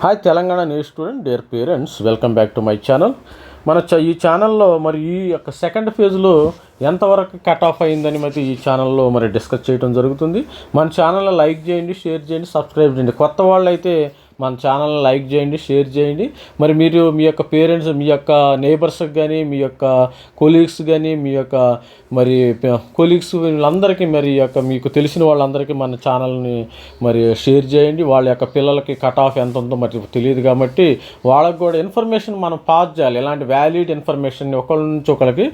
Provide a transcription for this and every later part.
Hi Telangana news student dear parents welcome back to my channel మన చ ఈ ఛానల్లో మరి ఈ యొక్క సెకండ్ ఫేజ్లో ఎంతవరకు కట్ ఆఫ్ అయిందని మరి ఈ ఛానల్లో మరి డిస్కస్ చేయడం జరుగుతుంది. మన ఛానల్లో లైక్ చేయండి షేర్ చేయండి సబ్స్క్రైబ్ చేయండి. కొత్త వాళ్ళు అయితే మన ఛానల్ని లైక్ చేయండి షేర్ చేయండి. మరి మీరు మీ యొక్క పేరెంట్స్ మీ యొక్క నేబర్స్కి కానీ మీ యొక్క కొలీగ్స్ కానీ మీ యొక్క మరి కొలీగ్స్ వీళ్ళందరికీ మరి యొక్క మీకు తెలిసిన వాళ్ళందరికీ మన ఛానల్ని మరి షేర్ చేయండి. వాళ్ళ యొక్క పిల్లలకి కట్ ఆఫ్ ఎంత ఉందో మరి తెలియదు కాబట్టి వాళ్ళకి కూడా ఇన్ఫర్మేషన్ మనం పాస్ చేయాలి. ఇలాంటి వ్యాలిడ్ ఇన్ఫర్మేషన్ ఒకళ్ళ నుంచి ఒకరికి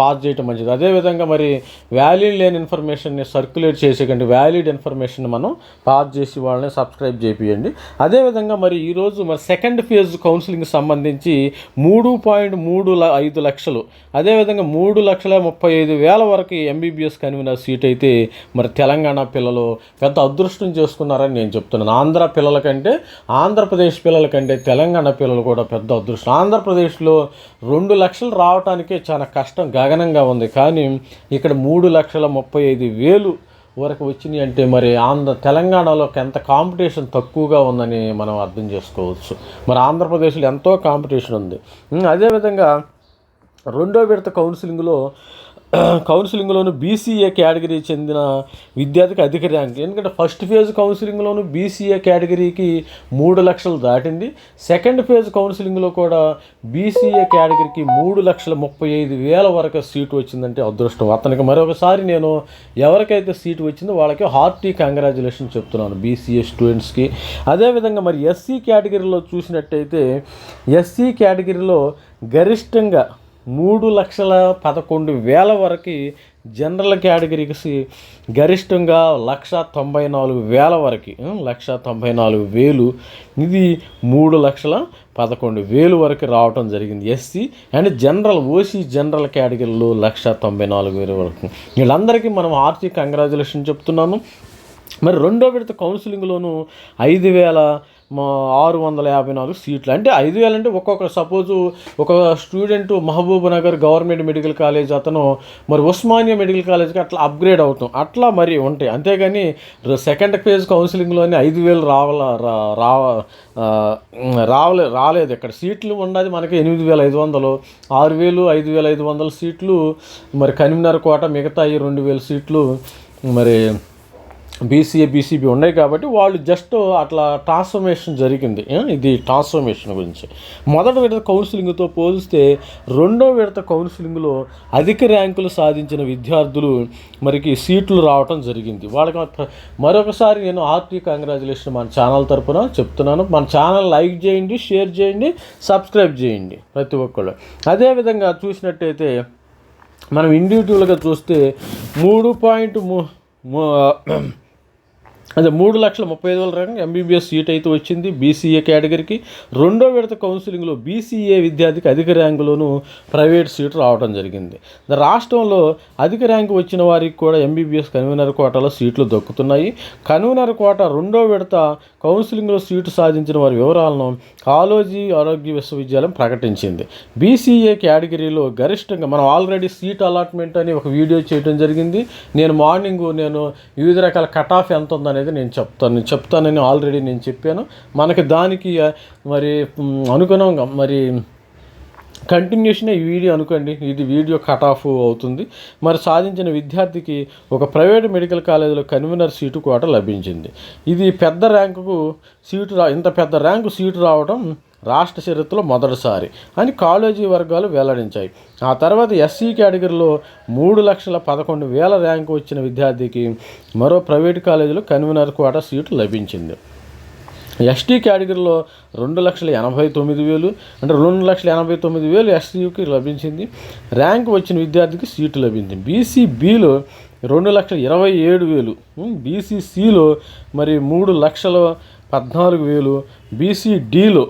పాస్ చేయటం మంచిది. అదేవిధంగా మరి వ్యాలిడ్ లేని ఇన్ఫర్మేషన్ని సర్క్యులేట్ చేసేకండి. వ్యాలిడ్ ఇన్ఫర్మేషన్ మనం పాస్ చేసి వాళ్ళని సబ్స్క్రైబ్ చేపియండి. అదేవిధంగా మరి ఈరోజు మరి సెకండ్ ఫేజ్ కౌన్సిలింగ్ సంబంధించి మూడు పాయింట్ మూడు ల- ఐదు లక్షలు. అదేవిధంగా మూడు లక్షల ముప్పై ఐదు వేల వరకు ఎంబీబీఎస్ కన్వీనర్ సీట్ అయితే మరి తెలంగాణ పిల్లలు పెద్ద అదృష్టం చేసుకున్నారని నేను చెప్తున్నాను. ఆంధ్ర పిల్లల కంటే ఆంధ్రప్రదేశ్ పిల్లల కంటే తెలంగాణ పిల్లలు కూడా పెద్ద అదృష్టం. ఆంధ్రప్రదేశ్లో రెండు లక్షలు రావటానికే చాలా కష్టం గగనంగా ఉంది. కానీ ఇక్కడ మూడు లక్షల ముప్పై ఐదు వేలు వరకు వచ్చినాయి అంటే మరి ఆంధ్ర తెలంగాణలో ఎంత కాంపిటీషన్ తక్కువగా ఉందని మనం అర్థం చేసుకోవచ్చు. మరి ఆంధ్రప్రదేశ్లో ఎంతో కాంపిటీషన్ ఉంది. అదేవిధంగా రెండో విడత కౌన్సిలింగ్లో కౌన్సిలింగ్లోను బీసీఏ కేటగిరీ చెందిన విద్యార్థికి అధిక ర్యాంక్. ఎందుకంటే ఫస్ట్ ఫేజ్ కౌన్సిలింగ్లోను బీసీఏ కేటగిరీకి మూడు లక్షలు దాటింది. సెకండ్ ఫేజ్ కౌన్సిలింగ్లో కూడా బీసీఏ కేటగిరీకి మూడు లక్షల ముప్పై ఐదు వేల వరకు సీటు వచ్చిందంటే అదృష్టం. అతనికి మరొకసారి నేను ఎవరికైతే సీటు వచ్చిందో వాళ్ళకి హార్టీ కంగ్రాచులేషన్ చెప్తున్నాను బీసీఏ స్టూడెంట్స్కి. అదేవిధంగా మరి ఎస్సీ కేటగిరీలో చూసినట్టయితే ఎస్సీ కేటగిరీలో గరిష్టంగా మూడు లక్షల పదకొండు వేల వరకు జనరల్ కేటగిరీకి గరిష్టంగా లక్ష తొంభై నాలుగు వేల వరకు లక్ష తొంభై నాలుగు వేలు. ఇది మూడు లక్షల పదకొండు వేలు వరకు రావటం జరిగింది. SC and general OC general కేటగిరీలో లక్ష తొంభై నాలుగు వేల వరకు. వీళ్ళందరికీ మనం ఆర్టీ కంగ్రాచులేషన్ చెప్తున్నాను. మరి రెండో విడత కౌన్సిలింగ్లోనూ ఐదు వేల ఆరు వందల యాభై నాలుగు సీట్లు. అంటే ఐదు వేలు అంటే ఒక్కొక్క సపోజు ఒక student Mahabub Nagar government medical college అతను మరి ఉస్మానియా మెడికల్ కాలేజ్కి అట్లా అప్గ్రేడ్ అవుతాం. అట్లా మరి ఉంటాయి. అంతేగాని సెకండ్ ఫేజ్ కౌన్సిలింగ్లోనే ఐదు వేలు రావాల రా- రావ రావలే రాలేదు ఇక్కడ సీట్లు ఉన్నది మనకి ఎనిమిది వేల ఐదు వందలు ఆరు వేలు ఐదు వేల ఐదు వందల సీట్లు మరి కన్వీనర్ కోట మిగతా ఈ రెండు వేల సీట్లు మరి బీసీఏ బీసీబీ ఉన్నాయి కాబట్టి వాళ్ళు జస్ట్ అట్లా ట్రాన్స్ఫర్మేషన్ జరిగింది. ఇది ట్రాన్స్ఫర్మేషన్ గురించి. మొదటి విడత కౌన్సిలింగ్తో పోలిస్తే రెండో విడత కౌన్సిలింగ్లో అధిక ర్యాంకులు సాధించిన విద్యార్థులు మరికి సీట్లు రావటం జరిగింది. వాళ్ళకి మరొకసారి నేను ఆర్టీ కంగ్రాచులేషన్ మన ఛానల్ తరపున చెప్తున్నాను. మన ఛానల్ లైక్ చేయండి షేర్ చేయండి సబ్స్క్రైబ్ చేయండి ప్రతి ఒక్కళ్ళు. అదేవిధంగా చూసినట్టయితే మనం ఇండివిజువల్గా చూస్తే మూడు పాయింట్ మూ అదే మూడు లక్షల ముప్పై ఐదు వేల ర్యాంక్ ఎంబీబీఎస్ సీట్ అయితే వచ్చింది. బీసీఏ కేటగిరీకి రెండో విడత కౌన్సిలింగ్లో బీసీఏ విద్యార్థికి అధిక ర్యాంకులోనూ ప్రైవేట్ సీటు రావడం జరిగింది. రాష్ట్రంలో అధిక ర్యాంకు వచ్చిన వారికి కూడా ఎంబీబీఎస్ కన్వీనర్ కోటాలో సీట్లు దక్కుతున్నాయి. కన్వీనర్ కోట రెండో విడత కౌన్సిలింగ్లో సీటు సాధించిన వారి వివరాలను కాలోజీ ఆరోగ్య విశ్వవిద్యాలయం ప్రకటించింది. బీసీఏ కేటగిరీలో గరిష్టంగా మనం ఆల్రెడీ సీట్ అలాట్మెంట్ అని ఒక వీడియో చేయడం జరిగింది. నేను మార్నింగ్ నేను వివిధ రకాల కట్ ఆఫ్ ఎంత ఉందనేది అనేది నేను చెప్తాను. నేను చెప్తానని ఆల్రెడీ నేను చెప్పాను. మనకి దానికి మరి అనుగుణంగా మరి కంటిన్యూషన్ ఈ వీడియో అనుకోండి. ఇది వీడియో కట్ ఆఫ్ అవుతుంది. మరి సాధించిన విద్యార్థికి ఒక ప్రైవేట్ మెడికల్ కాలేజీలో కన్వీనర్ సీటు కూడా లభించింది. ఇది పెద్ద ర్యాంకుకు సీటు రా ఇంత పెద్ద ర్యాంకు సీటు రావడం రాష్ట్ర చరిత్రలో మొదటిసారి అని కాలేజీ వర్గాలు వెల్లడించాయి. ఆ తర్వాత ఎస్సీ కేటగిరీలో మూడు లక్షల పదకొండు వేల ర్యాంకు వచ్చిన విద్యార్థికి మరో ప్రైవేట్ కాలేజీలో కన్వీనర్ కోట సీటు లభించింది. ఎస్టీ కేటగిరీలో రెండు లక్షల ఎనభై తొమ్మిది వేలు అంటే రెండు లక్షల ఎనభై తొమ్మిది వేలు ఎస్టీకి లభించింది. ర్యాంక్ వచ్చిన విద్యార్థికి సీటు లభించింది. బీసీబీలో రెండు లక్షల ఇరవై ఏడు వేలు బీసీసీలో మరి మూడు లక్షల పద్నాలుగు వేలు బీసీడీలో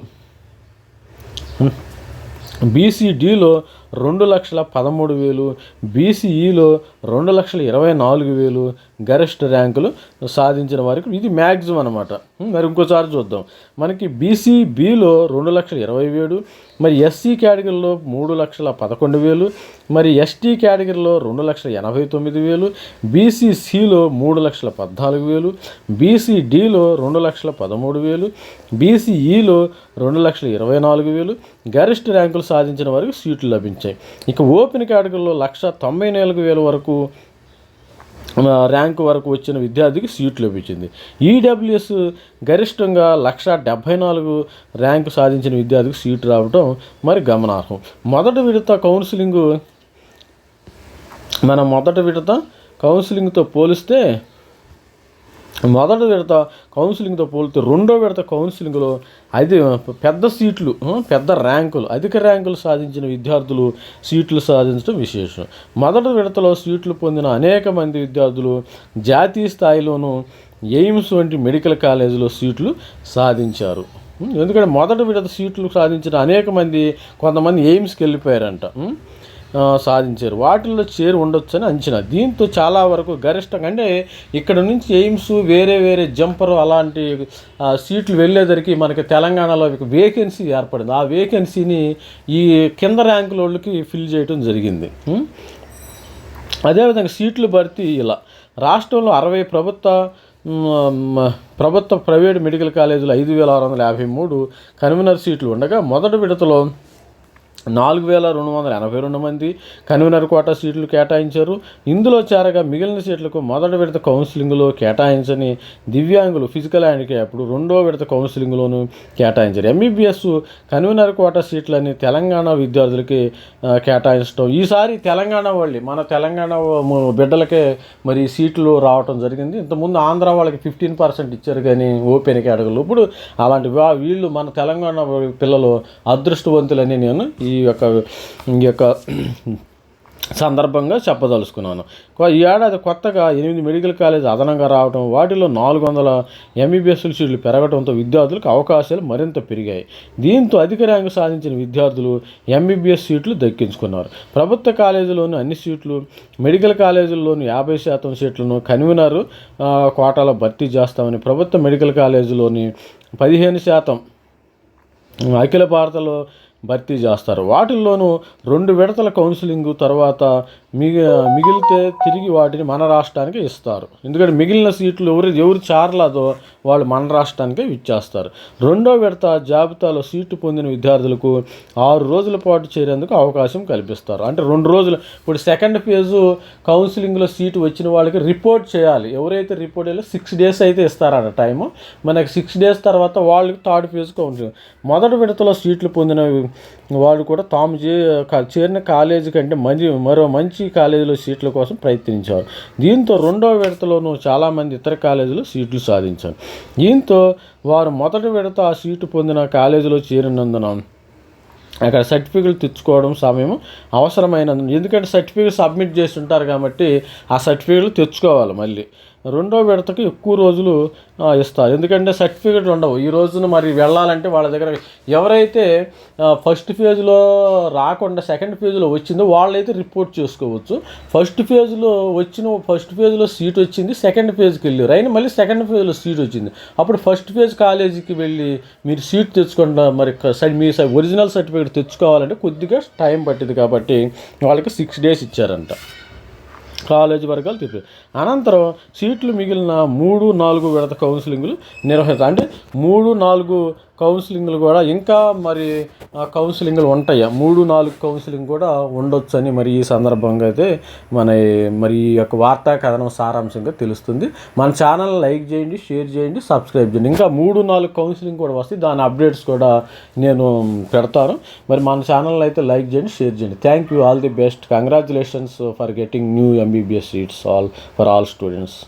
బీసీడీలో రెండు లక్షల పదమూడు వేలు బీసీఈలో రెండు లక్షల ఇరవై నాలుగు వేలు గరిష్ట ర్యాంకులు సాధించిన వారికి ఇది మ్యాక్సిమం అనమాట మరి ఇంకోసారి చూద్దాం. మనకి బీసీబీలో రెండు లక్షల ఇరవై వేలు మరి ఎస్సీ కేటగిరీలో మూడు లక్షల పదకొండు వేలు మరి ఎస్టీ కేటగిరీలో రెండు లక్షల ఎనభై తొమ్మిది వేలు బీసీసీలో మూడు లక్షల పద్నాలుగు వేలు బీసీడీలో రెండు లక్షల పదమూడు వేలు బీసీఈలో రెండు లక్షల ఇరవై నాలుగు వేలు గరిష్ట ర్యాంకులు సాధించిన వారికి సీట్లు లభించాయి. ఇక ఓపెన్ కేటగిరీలో లక్ష తొంభై నాలుగు వేల వరకు ర్యాంక్ వరకు వచ్చిన విద్యార్థికి సీట్ లభించింది. ఈడబ్ల్యూఎస్ గరిష్టంగా లక్ష డెబ్భై నాలుగు ర్యాంకు సాధించిన విద్యార్థికి సీటు రావడం మరి గమనార్హం. మొదటి విడత కౌన్సిలింగ్ మన మొదటి విడత కౌన్సిలింగ్తో పోలిస్తే మొదటి విడత కౌన్సిలింగ్తో పోలితే రెండో విడత కౌన్సిలింగ్లో అది పెద్ద సీట్లు పెద్ద ర్యాంకులు అధిక ర్యాంకులు సాధించిన విద్యార్థులు సీట్లు సాధించడం విశేషం. మొదటి విడతలో సీట్లు పొందిన అనేక మంది విద్యార్థులు జాతీయ స్థాయిలోనూ ఎయిమ్స్ వంటి మెడికల్ కాలేజీలో సీట్లు సాధించారు. ఎందుకంటే మొదటి విడత సీట్లు సాధించిన అనేక మంది కొంతమంది ఎయిమ్స్కి వెళ్ళిపోయారంట. సాధించారు. వాటిల్లో చేరు ఉండొచ్చని అంచనా. దీంతో చాలా వరకు గరిష్టంగా అంటే ఇక్కడ నుంచి ఎయిమ్స్ వేరే వేరే జంపర్ అలాంటి సీట్లు వెళ్ళేసరికి మనకి తెలంగాణలో వేకెన్సీ ఏర్పడింది. ఆ వేకెన్సీని ఈ కింద ర్యాంకుల వాళ్ళకి ఫిల్ చేయడం జరిగింది. అదేవిధంగా సీట్లు భర్తీ ఇలా. రాష్ట్రంలో అరవై ప్రభుత్వ ప్రభుత్వ ప్రైవేట్ మెడికల్ కాలేజీలు ఐదు వేల ఆరు వందల యాభై మూడు కన్వీనర్ సీట్లు ఉండగా మొదటి విడతలో నాలుగు వేల రెండు వందల ఎనభై రెండు మంది కన్వీనర్ కోటా సీట్లు కేటాయించారు. ఇందులో చేరగా మిగిలిన సీట్లకు మొదటి విడత కౌన్సిలింగ్లో కేటాయించని దివ్యాంగులు ఫిజికల్ హ్యాండిక్యాప్డ్ రెండో విడత కౌన్సిలింగ్లోను కేటాయించారు. ఎంబీబీఎస్ కన్వీనర్ కోటా సీట్లని తెలంగాణ విద్యార్థులకి కేటాయించడం. ఈసారి తెలంగాణ వాళ్ళే మన తెలంగాణ బిడ్డలకే మరి సీట్లు రావటం జరిగింది. ఇంతకుముందు ఆంధ్ర వాళ్ళకి ఫిఫ్టీన్ పర్సెంట్ ఇచ్చారు కానీ ఓపెన్ కేటగిరీలో. ఇప్పుడు అలాంటి వీళ్ళు మన తెలంగాణ పిల్లలు అదృష్టవంతులని నేను ఈ ఈ యొక్క ఈ యొక్క సందర్భంగా చెప్పదలుచుకున్నాను. ఈ ఏడాది కొత్తగా ఎనిమిది మెడికల్ కాలేజ్ అదనంగా రావడం వాటిలో నాలుగు వందల ఎంబీబీఎస్ సీట్లు పెరగడంతో విద్యార్థులకు అవకాశాలు మరింత పెరిగాయి. దీంతో అధిక ర్యాంకు సాధించిన విద్యార్థులు ఎంబీబీఎస్ సీట్లు దక్కించుకున్నారు. ప్రభుత్వ కాలేజీలోని అన్ని సీట్లు మెడికల్ కాలేజీల్లోని యాభై శాతం సీట్లను కన్వీనర్ కోటాలో భర్తీ చేస్తామని ప్రభుత్వ మెడికల్ కాలేజీలోని పదిహేను శాతం అఖిల భారతలో భర్తీ చేస్తారు. వాటిల్లోనూ రెండు విడతల కౌన్సిలింగ్ తర్వాత మిగి మిగిలితే తిరిగి వాటిని మన రాష్ట్రానికి ఇస్తారు. ఎందుకంటే మిగిలిన సీట్లు ఎవరు ఎవరు చారలేదో వాళ్ళు మన రాష్ట్రానికే ఇచ్చేస్తారు. రెండో విడత జాబితాలో సీటు పొందిన విద్యార్థులకు ఆరు రోజుల పాటు చేరేందుకు అవకాశం కల్పిస్తారు. అంటే రెండు రోజులు ఇప్పుడు సెకండ్ ఫేజు కౌన్సిలింగ్లో సీటు వచ్చిన వాళ్ళకి రిపోర్ట్ చేయాలి. ఎవరైతే రిపోర్ట్ చేయాలో సిక్స్ డేస్ అయితే ఇస్తారట టైము. మనకి సిక్స్ డేస్ తర్వాత వాళ్ళకి థర్డ్ ఫేజ్ కౌన్సిలింగ్. మొదటి విడతలో సీట్లు పొందిన వాళ్ళు కూడా తాము చే చేరిన కాలేజీ కంటే మంచి మరో మంచి కాలేజీలో సీట్ల కోసం ప్రయత్నించారు. దీంతో రెండో విడతలోనూ చాలామంది ఇతర కాలేజీలో సీట్లు సాధించారు. దీంతో వారు మొదటి విడత ఆ సీటు పొందిన కాలేజీలో చేరినందున అక్కడ సర్టిఫికెట్లు తెచ్చుకోవడం సమయం అవసరమైనందున ఎందుకంటే సర్టిఫికెట్ సబ్మిట్ చేసి ఉంటారు కాబట్టి ఆ సర్టిఫికెట్లు తెచ్చుకోవాలి మళ్ళీ. రెండో విడతకు ఎక్కువ రోజులు ఇస్తారు. ఎందుకంటే సర్టిఫికెట్లు ఉండవు. ఈ రోజున మరి వెళ్ళాలంటే వాళ్ళ దగ్గర ఎవరైతే ఫస్ట్ ఫేజ్లో రాకుండా సెకండ్ ఫేజ్లో వచ్చిందో వాళ్ళైతే రిపోర్ట్ చేసుకోవచ్చు. ఫస్ట్ ఫేజ్లో వచ్చిన ఫస్ట్ ఫేజ్లో సీట్ వచ్చింది సెకండ్ ఫేజ్కి వెళ్ళారు. అయినా మళ్ళీ సెకండ్ ఫేజ్లో సీట్ వచ్చింది. అప్పుడు ఫస్ట్ ఫేజ్ కాలేజీకి వెళ్ళి మీరు సీట్ తెచ్చుకుంటా మరి సై- మీ సై- ఒరిజినల్ సర్టిఫికేట్ తెచ్చుకోవాలంటే కొద్దిగా టైం పట్టింది కాబట్టి వాళ్ళకి సిక్స్ డేస్ ఇచ్చారంట. కాలేజీ వర్గాలు తిప్పి. అనంతరం సీట్లు మిగిలిన మూడు నాలుగు విడత కౌన్సిలింగ్లు నిర్వహిస్తారు. అంటే మూడు నాలుగు కౌన్సిలింగ్లు కూడా ఇంకా మరి ఆ కౌన్సిలింగ్లు ఉంటాయి? మూడు నాలుగు కౌన్సిలింగ్ కూడా ఉండొచ్చు అని మరి ఈ సందర్భంగా అయితే మన మరి ఈ యొక్క వార్తా కథనం సారాంశంగా తెలుస్తుంది. మన ఛానల్ లైక్ చేయండి షేర్ చేయండి సబ్స్క్రైబ్ చేయండి. ఇంకా మూడు నాలుగు కౌన్సిలింగ్ కూడా వస్తాయి. దాని అప్డేట్స్ కూడా నేను పెడతాను. మరి మన ఛానల్ అయితే లైక్ చేయండి షేర్ చేయండి. Thank you all the best congratulations for getting new MBBS seats all for all students